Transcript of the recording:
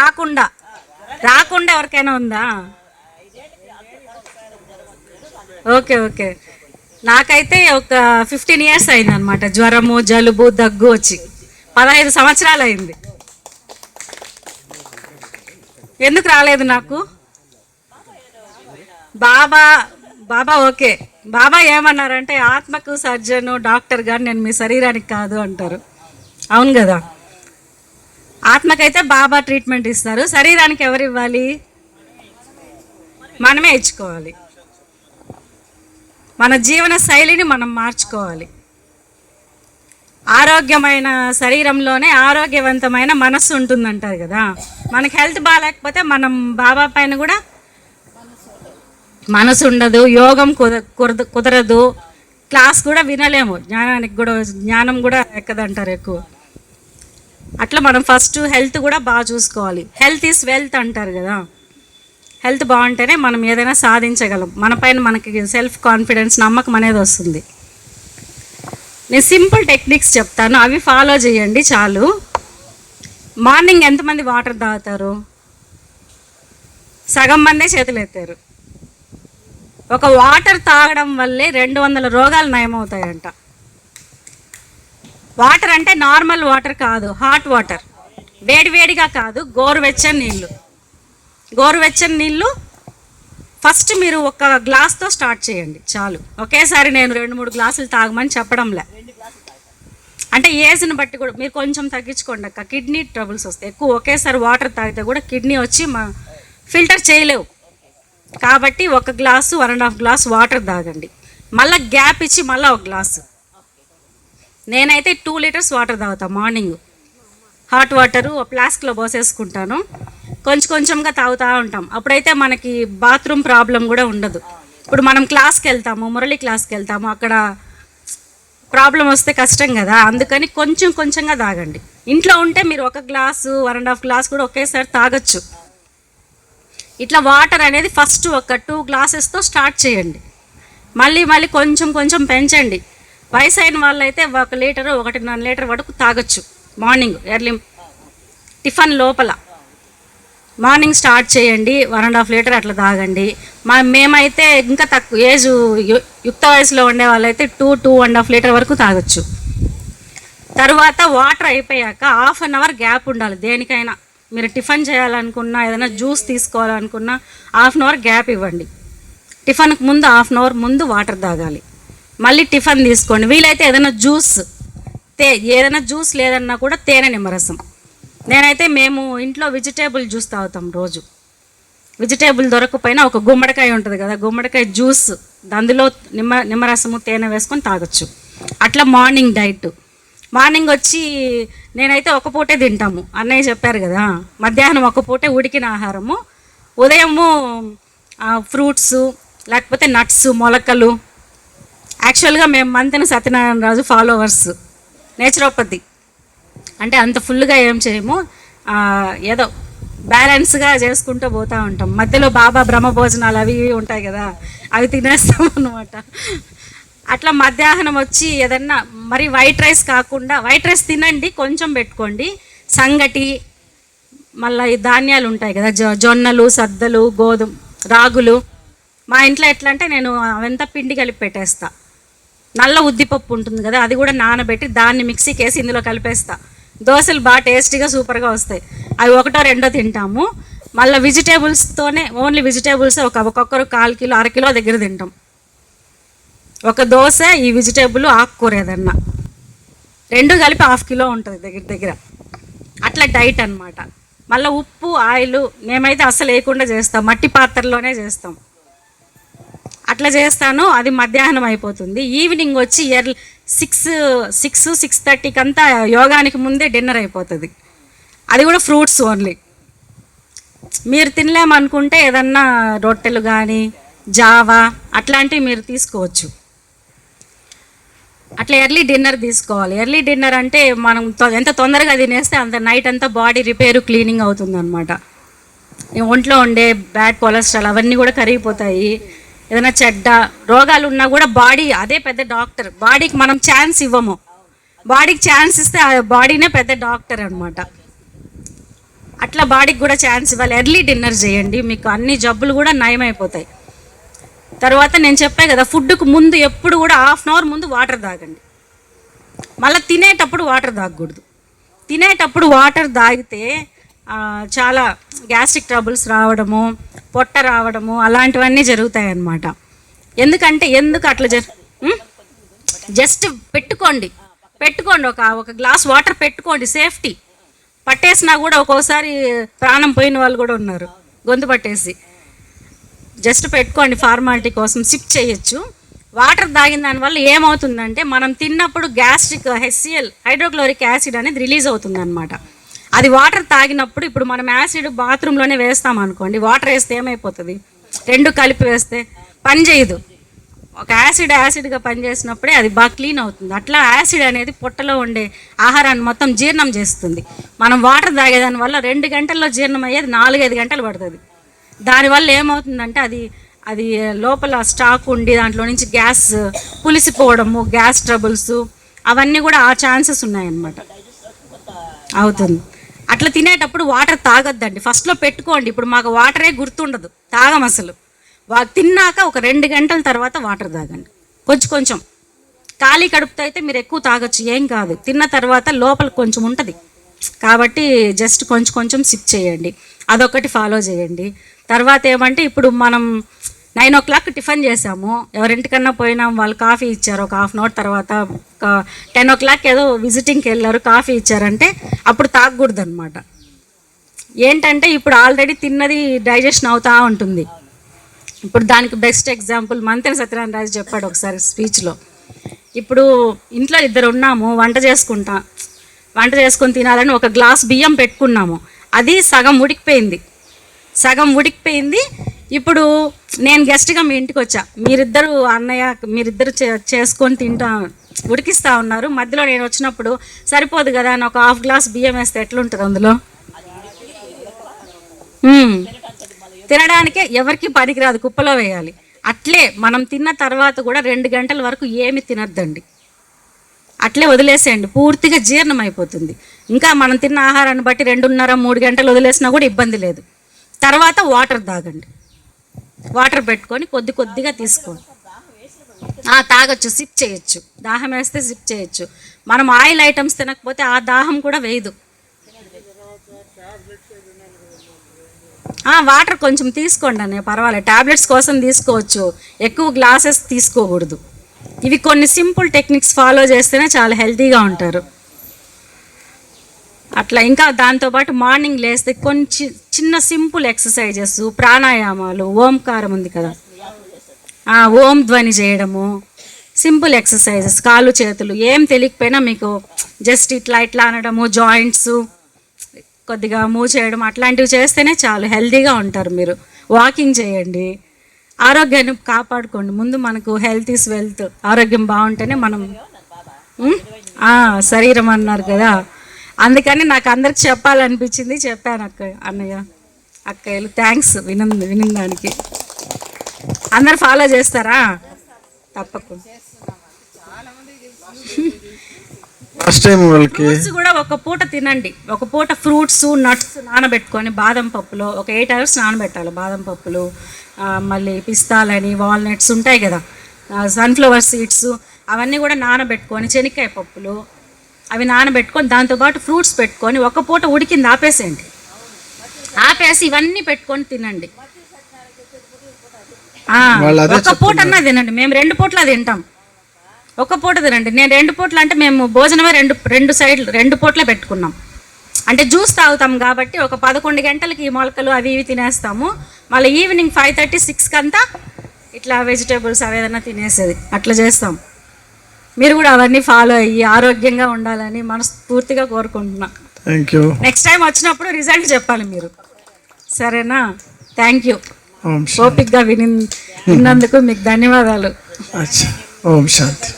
రాకుండా. రాకుండా ఎవరికైనా ఉందా? Okay okay. నాకైతే ఒక ఫిఫ్టీన్ ఇయర్స్ అయింది అనమాట జ్వరము జలుబు దగ్గు వచ్చి. పదహైదు సంవత్సరాలు అయింది. ఎందుకు రాలేదు నాకు? బాబా బాబా ఓకే. బాబా ఏమన్నారంటే ఆత్మకు సర్జను డాక్టర్ గారు నేను మీ శరీరానికి కాదు అంటారు. అవును కదా? ఆత్మకైతే బాబా ట్రీట్మెంట్ ఇస్తారు. శరీరానికి ఎవరు ఇవ్వాలి? మనమే ఇచ్చుకోవాలి మన జీవన శైలిని మనం మార్చుకోవాలి. ఆరోగ్యమైన శరీరంలోనే ఆరోగ్యవంతమైన మనస్సు ఉంటుందంటారు కదా. మనకి హెల్త్ బాగాలేకపోతే మనం బాబా పైన కూడా మనసు ఉండదు యోగం కుద కుదరదు కుదరదు. క్లాస్ కూడా వినలేము. జ్ఞానానికి కూడా జ్ఞానం కూడా ఎక్కదంటారు ఎక్కువ. అట్లా మనం ఫస్ట్ హెల్త్ కూడా బాగా చూసుకోవాలి. హెల్త్ ఈస్ వెల్త్ అంటారు కదా. హెల్త్ బాగుంటేనే మనం ఏదైనా సాధించగలం. మన పైన మనకి సెల్ఫ్ కాన్ఫిడెన్స్ నమ్మకం అనేది వస్తుంది. నేను సింపుల్ టెక్నిక్స్ చెప్తాను. అవి ఫాలో చేయండి చాలు. మార్నింగ్ ఎంతమంది వాటర్ తాగుతారు? సగం మందే చేతులు ఎత్తారు ఒక వాటర్ తాగడం వల్లే రెండు వందల రోగాలు నయమవుతాయంట. వాటర్ అంటే నార్మల్ వాటర్ కాదు హాట్ వాటర్. వేడి వేడిగా కాదు గోరువెచ్చని నీళ్ళు. గోరువెచ్చని నీళ్ళు ఫస్ట్ మీరు ఒక గ్లాస్తో స్టార్ట్ చేయండి చాలు. ఒకేసారి నేను రెండు మూడు గ్లాసులు తాగమని చెప్పడంలే. అంటే ఏజ్ని బట్టి కూడా మీరు కొంచెం తగ్గించుకోండి అక్క. కిడ్నీ ట్రబుల్స్ వస్తాయి. ఎక్కువ ఒకేసారి వాటర్ తాగితే కూడా కిడ్నీ వచ్చి మా ఫిల్టర్ చేయలేవు. కాబట్టి ఒక glass one and half glass water తాగండి. మళ్ళీ గ్యాప్ ఇచ్చి మళ్ళీ ఒక గ్లాసు నేనైతే టూ లీటర్స్ వాటర్ తాగుతాను మార్నింగ్ హాట్ వాటరు ఫ్లాస్క్లో పోసేసుకుంటాను. కొంచెం కొంచెంగా తాగుతూ ఉంటాం. అప్పుడైతే మనకి బాత్రూమ్ ప్రాబ్లం కూడా ఉండదు. ఇప్పుడు మనం క్లాస్కి వెళ్తాము మురళి క్లాస్కి వెళ్తాము అక్కడ ప్రాబ్లం వస్తే కష్టం కదా. అందుకని కొంచెం కొంచెంగా తాగండి. ఇంట్లో ఉంటే మీరు ఒక glass one and half glass కూడా ఒకేసారి తాగొచ్చు. ఇట్లా వాటర్ అనేది ఫస్ట్ ఒక టూ గ్లాసెస్తో స్టార్ట్ చేయండి. మళ్ళీ మళ్ళీ కొంచెం కొంచెం పెంచండి. వయసు అయిన వాళ్ళైతే ఒక లీటర్ ఒకటిన్నర లీటర్ వరకు తాగొచ్చు. మార్నింగ్ ఎర్లీ టిఫిన్ లోపల. మార్నింగ్ స్టార్ట్ చేయండి వన్ అండ్ హాఫ్ లీటర్ అట్లా తాగండి. మా మేమైతే ఇంకా తక్కువ ఏజ్ యు- యుక్త వయసులో ఉండే వాళ్ళైతే two two and half litre వరకు తాగొచ్చు. తర్వాత వాటర్ అయిపోయాక హాఫ్ అన్ అవర్ గ్యాప్ ఉండాలి. దేనికైనా మీరు టిఫిన్ చేయాలనుకున్నా ఏదైనా జ్యూస్ తీసుకోవాలనుకున్నా హాఫ్ అన్ అవర్ గ్యాప్ ఇవ్వండి. టిఫిన్కి ముందు హాఫ్ అన్ అవర్ ముందు వాటర్ తాగాలి. మళ్ళీ టిఫిన్ తీసుకోండి. వీలైతే ఏదైనా జ్యూస్ తే ఏదైనా జ్యూస్ లేదన్నా కూడా తేనె నిమ్మరసం. నేనైతే మేము ఇంట్లో వెజిటేబుల్ జ్యూస్ తాగుతాం రోజు. వెజిటేబుల్ దొరకకపోయినా ఒక గుమ్మడికాయ ఉంటుంది కదా గుమ్మడికాయ జ్యూస్ అందులో నిమ్మ నిమ్మరసము తేనె వేసుకొని తాగొచ్చు. అట్లా మార్నింగ్ డైట్. మార్నింగ్ వచ్చి నేనైతే ఒక పూటే తింటాము. అన్నయ్య చెప్పారు కదా మధ్యాహ్నం ఒక పూటే ఉడికిన ఆహారము. ఉదయము ఫ్రూట్స్ లేకపోతే నట్స్ మొలకలు యాక్చువల్గా మేము మంతెన సత్యనారాయణ రాజు ఫాలోవర్స్ నేచురోపతి అంటే అంత ఫుల్గా ఏం చేయము ఏదో బ్యాలెన్స్గా చేసుకుంటూ పోతూ ఉంటాం. మధ్యలో బాబా బ్రహ్మ భోజనాలు అవి ఇవి ఉంటాయి కదా అవి తినేస్తాం అనమాట అట్లా మధ్యాహ్నం వచ్చి ఏదన్నా మరి వైట్ రైస్ కాకుండా వైట్ రైస్ తినండి కొంచెం పెట్టుకోండి. సంగటి మళ్ళీ ఈ ధాన్యాలు ఉంటాయి కదా జొ జొన్నలు సద్దలు గోధుమ రాగులు. మా ఇంట్లో ఎట్లా అంటే నేను అవంతా పిండి కలిపి పెట్టేస్తాను నల్ల ఉద్దిపప్పు ఉంటుంది కదా అది కూడా నానబెట్టి దాన్ని మిక్సీకి వేసి ఇందులో కలిపేస్తా. దోశలు బాగా టేస్టీగా సూపర్గా వస్తాయి. అవి ఒకటో రెండో తింటాము. మళ్ళీ వెజిటేబుల్స్తోనే ఓన్లీ వెజిటేబుల్స్ ఒక ఒక్కొక్కరు కాల్ కిలో అర కిలో దగ్గర తింటాం. ఒక దోశ ఈ వెజిటేబుల్ ఆకుకూర ఏదన్నా. రెండు కలిపి హాఫ్ కిలో ఉంటుంది దగ్గర దగ్గర. అట్లా డైట్ అనమాట మళ్ళీ ఉప్పు ఆయిల్ మేమైతే అస్సలు వేయకుండా చేస్తాం. మట్టి పాత్రలోనే చేస్తాం. అట్లా చేస్తాను అది మధ్యాహ్నం అయిపోతుంది. ఈవినింగ్ వచ్చి ఎర్లీ సిక్స్ సిక్స్ సిక్స్ థర్టీకి అంతా యోగానికి ముందే డిన్నర్ అయిపోతుంది. అది కూడా ఫ్రూట్స్ ఓన్లీ మీరు తినలేమనుకుంటే ఏదన్నా రొట్టెలు కానీ జావా అట్లాంటివి మీరు తీసుకోవచ్చు. అట్లా ఎర్లీ డిన్నర్ తీసుకోవాలి. ఎర్లీ డిన్నర్ అంటే మనం ఎంత తొందరగా తినేస్తే అంత నైట్ అంతా బాడీ రిపేర్ క్లీనింగ్ అవుతుంది అనమాట ఒంట్లో ఉండే బ్యాడ్ కొలెస్ట్రాల్ అవన్నీ కూడా కరిగిపోతాయి. ఏదైనా చెడ్డ రోగాలు ఉన్నా కూడా బాడీ అదే పెద్ద డాక్టర్. బాడీకి మనం ఛాన్స్ ఇవ్వము. బాడీకి ఛాన్స్ ఇస్తే ఆ బాడీనే పెద్ద డాక్టర్ అనమాట అట్లా బాడీకి కూడా ఛాన్స్ ఇవ్వాలి. ఎర్లీ డిన్నర్ చేయండి. మీకు అన్ని జబ్బులు కూడా నయమైపోతాయి. తర్వాత నేను చెప్పే కదా ఫుడ్కు ముందు ఎప్పుడు కూడా హాఫ్ అన్ అవర్ ముందు వాటర్ తాగండి. మళ్ళీ తినేటప్పుడు వాటర్ తాగకూడదు. తినేటప్పుడు వాటర్ తాగితే చాలా గ్యాస్ట్రిక్ ట్రబుల్స్ రావడము పొట్ట రావడము అలాంటివన్నీ జరుగుతాయి అన్నమాట ఎందుకంటే ఎందుకు అట్లా జరు జస్ట్ పెట్టుకోండి. పెట్టుకోండి ఒక ఒక గ్లాస్ వాటర్ పెట్టుకోండి సేఫ్టీ. పట్టేసినా కూడా ఒక్కోసారి ప్రాణం పోయిన వాళ్ళు కూడా ఉన్నారు గొంతు పట్టేసి. జస్ట్ పెట్టుకోండి ఫార్మాలిటీ కోసం సిప్ చేయొచ్చు. వాటర్ తాగిన దానివల్ల ఏమవుతుందంటే మనం తిన్నప్పుడు గ్యాస్ట్రిక్ హెచ్సిఎల్ హైడ్రోక్లోరిక్ యాసిడ్ అనేది రిలీజ్ అవుతుంది అనమాట అది వాటర్ తాగినప్పుడు ఇప్పుడు మనం యాసిడ్ బాత్రూంలోనే వేస్తాం అనుకోండి వాటర్ వేస్తే ఏమైపోతుంది? రెండు కలిపి వేస్తే పని చేయదు. ఒక యాసిడ్ యాసిడ్గా పనిచేసినప్పుడే అది బాగా క్లీన్ అవుతుంది. అట్లా యాసిడ్ అనేది పొట్టలో ఉండే ఆహారాన్ని మొత్తం జీర్ణం చేస్తుంది. మనం వాటర్ తాగేదాని వల్ల రెండు గంటల్లో జీర్ణం అయ్యేది నాలుగైదు గంటలు పడుతుంది. దానివల్ల ఏమవుతుందంటే అది అది లోపల స్టాక్ ఉండి దాంట్లో నుంచి గ్యాస్ పులిసిపోవడము గ్యాస్ ట్రబుల్స్ అవన్నీ కూడా ఆ ఛాన్సెస్ ఉన్నాయన్నమాట. అవుతుంది. అట్లా తినేటప్పుడు వాటర్ తాగొద్దండి. ఫస్ట్లో పెట్టుకోండి. ఇప్పుడు మాకు వాటరే గుర్తుండదు. తాగం అసలు. వా తిన్నాక ఒక రెండు గంటల తర్వాత వాటర్ తాగండి. కొంచెం కొంచెం. ఖాళీ కడుపుతో అయితే మీరు ఎక్కువ తాగొచ్చు. ఏం కాదు. తిన్న తర్వాత లోపల కొంచెం ఉంటుంది. కాబట్టి జస్ట్ కొంచెం కొంచెం సిప్ చేయండి. అదొకటి ఫాలో చేయండి. తర్వాత ఏమంటే ఇప్పుడు మనం నైన్ ఓ క్లాక్ టిఫిన్ చేసాము ఎవరింటికన్నా పోయినాం వాళ్ళు కాఫీ ఇచ్చారు. ఒక హాఫ్ అన్ అవర్ తర్వాత టెన్ ఓ క్లాక్ ఏదో విజిటింగ్కి వెళ్ళారు కాఫీ ఇచ్చారంటే అప్పుడు తాగకూడదు అనమాట ఏంటంటే ఇప్పుడు ఆల్రెడీ తిన్నది డైజెషన్ అవుతా ఉంటుంది. ఇప్పుడు దానికి బెస్ట్ ఎగ్జాంపుల్ మంత్రి సత్యనారాయణ రాజు చెప్పాడు ఒకసారి స్పీచ్లో. ఇప్పుడు ఇంట్లో ఇద్దరు ఉన్నాము వంట చేసుకుంటా వంట చేసుకొని తినాలని ఒక గ్లాస్ బియ్యం పెట్టుకున్నాము. అది సగం ఉడికిపోయింది. సగం ఉడికిపోయింది ఇప్పుడు నేను గెస్ట్గా మీ ఇంటికి వచ్చా. మీరిద్దరు అన్నయ్య మీరిద్దరు చే- చేసుకొని తింటా ఉడికిస్తా ఉన్నారు. మధ్యలో నేను వచ్చినప్పుడు సరిపోదు కదా అని ఒక హాఫ్ గ్లాస్ బియ్యం వేస్తే ఎట్లుంటుంది అందులో? తినడానికే ఎవరికి పనికిరాదు కుప్పలో వేయాలి. అట్లే మనం తిన్న తర్వాత కూడా రెండు గంటల వరకు ఏమి తినద్దండి. అట్లే వదిలేసేయండి పూర్తిగా జీర్ణం అయిపోతుంది ఇంకా మనం తిన్న ఆహారాన్ని బట్టి రెండున్నర మూడు గంటలు వదిలేసినా కూడా ఇబ్బంది లేదు. తర్వాత వాటర్ తాగండి. వాటర్ పెట్టుకొని కొద్ది కొద్దిగా తీసుకోండి. తాగొచ్చు సిప్ చేయొచ్చు. దాహం వేస్తే సిప్ చేయొచ్చు. మనం ఆయిల్ ఐటమ్స్ తినకపోతే ఆ దాహం కూడా వేయదు. వాటర్ కొంచెం తీసుకోండి అన్నయ్య పర్వాలేదు. టాబ్లెట్స్ కోసం తీసుకోవచ్చు. ఎక్కువ గ్లాసెస్ తీసుకోకూడదు. ఇవి కొన్ని సింపుల్ టెక్నిక్స్ ఫాలో చేస్తేనే చాలా హెల్తీగా ఉంటారు. అట్లా ఇంకా దాంతోపాటు మార్నింగ్ లేస్తే కొంచెం చిన్న సింపుల్ ఎక్సర్సైజెస్ ప్రాణాయామాలు ఓంకారం ఉంది కదా. ఆ, ఓం ధ్వని చేయడము సింపుల్ ఎక్సర్సైజెస్ కాళ్ళు చేతులు ఏం తెలియకపోయినా మీకు జస్ట్ ఇట్లా ఇట్లా అనడము జాయింట్స్ కొద్దిగా మూవ్ చేయడం అట్లాంటివి చేస్తేనే చాలు హెల్తీగా ఉంటారు మీరు. వాకింగ్ చేయండి ఆరోగ్యాన్ని కాపాడుకోండి. ముందు మనకు హెల్త్ ఈస్ వెల్త్ ఆరోగ్యం బాగుంటేనే మనం శరీరం అన్నారు కదా. అందుకని నాకు అందరికి చెప్పాలనిపించింది చెప్పాను అక్క అన్నయ్య. అక్కయ్యలు థ్యాంక్స్ విన వినిన దానికి అందరు ఫాలో చేస్తారా? తప్పకుండా ఫస్ట్ టైం వాళ్ళకి. ఫ్రూట్స్ కూడా ఒక పూట తినండి. ఒక పూట ఫ్రూట్స్ నట్స్ నానబెట్టుకొని బాదం పప్పులో ఒక ఎయిట్ అవర్స్ నానబెట్టాలి. బాదం పప్పులు మళ్ళీ పిస్తాలని వాల్నట్స్ ఉంటాయి కదా. సన్ఫ్లవర్ సీడ్స్ అవన్నీ కూడా నానబెట్టుకొని శనక్కాయ పప్పులు అవి నానబెట్టుకొని దాంతోపాటు ఫ్రూట్స్ పెట్టుకొని ఒక పూట ఉడికింది ఆపేసేయండి. ఆపేసి ఇవన్నీ పెట్టుకొని తినండి. ఒక పూట అన్నా తినండి. మేము రెండు పూట్ల తింటాం. ఒక పూట తినండి. నేను రెండు పూటలు అంటే మేము భోజనమే రెండు రెండు సైడ్లు రెండు పూట్లే పెట్టుకున్నాం. అంటే జ్యూస్ తాగుతాం కాబట్టి ఒక పదకొండు గంటలకి ఈ మొలకలు అవి ఇవి తినేస్తాము. మళ్ళీ ఈవినింగ్ ఫైవ్ థర్టీ సిక్స్కి అంతా ఇట్లా వెజిటేబుల్స్ అవి ఏదైనా తినేసేది. అట్లా చేస్తాం. మీరు కూడా అవన్నీ ఫాలో అయ్యి ఆరోగ్యంగా ఉండాలని మనస్ఫూర్తిగా కోరుకుంటున్నా. థ్యాంక్ యూ నెక్స్ట్ టైం వచ్చినప్పుడు రిజల్ట్ చెప్పాలి మీరు. సరేనా? థ్యాంక్ యూ ఓపిక్గా విని విన్నందుకు మీకు ధన్యవాదాలు. ఓం శాంతి.